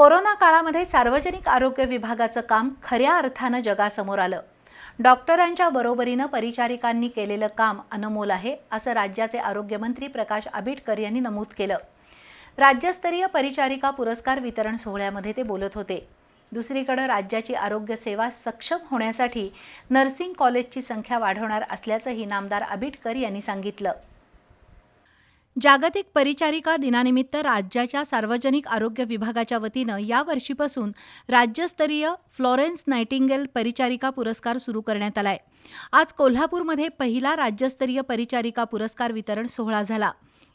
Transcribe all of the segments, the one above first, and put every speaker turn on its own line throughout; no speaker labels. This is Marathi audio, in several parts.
कोरोना काळामध्ये सार्वजनिक आरोग्य विभागाचं काम खऱ्या अर्थानं जगासमोर आलं. डॉक्टरांच्या बरोबरीनं परिचारिकांनी केलेलं काम अनमोल आहे असं राज्याचे आरोग्यमंत्री प्रकाश आबिटकर यांनी नमूद केलं. राज्यस्तरीय परिचारिका पुरस्कार वितरण सोहळ्यामध्ये ते बोलत होते. दुसरीकडे राज्याची आरोग्य सेवा सक्षम होण्यासाठी नर्सिंग कॉलेजची संख्या वाढवणार असल्याचंही नामदार आबिटकर यांनी सांगितलं. जागतिक परिचारिका दिनानिमित्त राज्याच्या सार्वजनिक आरोग्य विभागाच्या वतीनं या वर्षीपासून राज्यस्तरीय फ्लॉरेन्स नायटिंगेल परिचारिका पुरस्कार सुरू करण्यात आलाय. आज कोल्हापूरमध्ये पहिला राज्यस्तरीय परिचारिका पुरस्कार वितरण सोहळा झाला.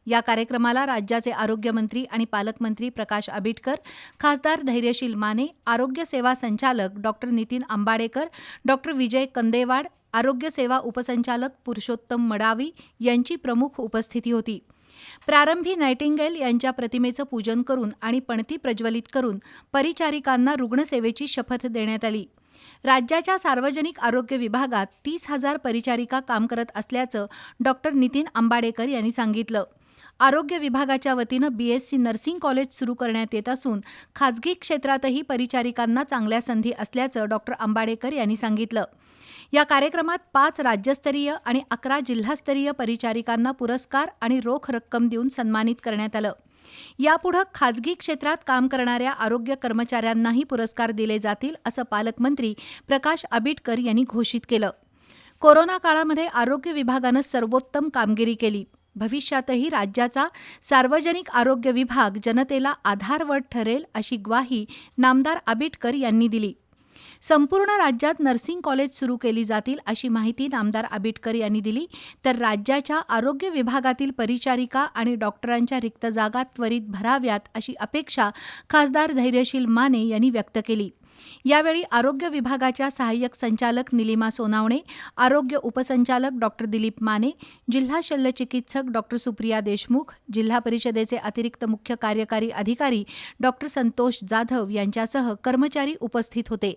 या कार्यक्रमाला राज्याचे आरोग्यमंत्री आणि पालकमंत्री प्रकाश आबिटकर खासदार धैर्यशील माने आरोग्य सेवा संचालक डॉक्टर नितीन आंबाडेकर डॉक्टर विजय कंदेवाड आरोग्य सेवा उपसंचालक पुरुषोत्तम मडावी यांची प्रमुख उपस्थिती होती. प्रारंभी नायटिंगेल यांच्या प्रतिमेचं पूजन करून आणि पणती प्रज्वलित करून परिचारिकांना रुग्णसेवेची शपथ देण्यात आली. राज्याच्या सार्वजनिक आरोग्य विभागात तीस हजार परिचारिका काम करत असल्याचं डॉक्टर नितीन आंबाडेकर यांनी सांगितलं. आरोग्य विभागाच्या वतीनं बीएससी नर्सिंग कॉलेज सुरू करण्यात येत असून खाजगी क्षेत्रातही परिचारिकांना चांगल्या संधी असल्याचं डॉक्टर आंबाडेकर यांनी सांगितलं. या कार्यक्रमात पाच राज्यस्तरीय आणि अकरा जिल्हास्तरीय परिचारिकांना पुरस्कार आणि रोख रक्कम देऊन सन्मानित करण्यात आलं. यापुढे खाजगी क्षेत्रात काम करणाऱ्या आरोग्य कर्मचाऱ्यांनाही पुरस्कार दिले जातील असं पालकमंत्री प्रकाश आबिटकर यांनी घोषित केलं. कोरोना काळामध्ये आरोग्य विभागानं सर्वोत्तम कामगिरी केली. भविष्यातही राज्याचा सार्वजनिक आरोग्य विभाग जनतेला आधारवट ठरेल अशी ग्वाही नामदार आबिटकर यांनी दिली. संपूर्ण राज्यात नर्सिंग कॉलेज सुरू केली जातील अशी माहिती नामदार आबिटकर यांनी दिली. तर राज्याच्या आरोग्य विभागातील परिचारिका आणि डॉक्टरांच्या रिक्त जागा त्वरित भराव्यात अशी अपेक्षा खासदार धैर्यशील माने यांनी व्यक्त केली. यावेळी आरोग्य विभागाच्या सहाय्यक संचालक निलिमा सोनावणे आरोग्य उपसंचालक डॉक्टर दिलीप माने जिल्हा शल्यचिकित्सक डॉक्टर सुप्रिया देशमुख जिल्हा परिषदेचे अतिरिक्त मुख्य कार्यकारी अधिकारी डॉक्टर संतोष जाधव यांच्यासह कर्मचारी उपस्थित होते.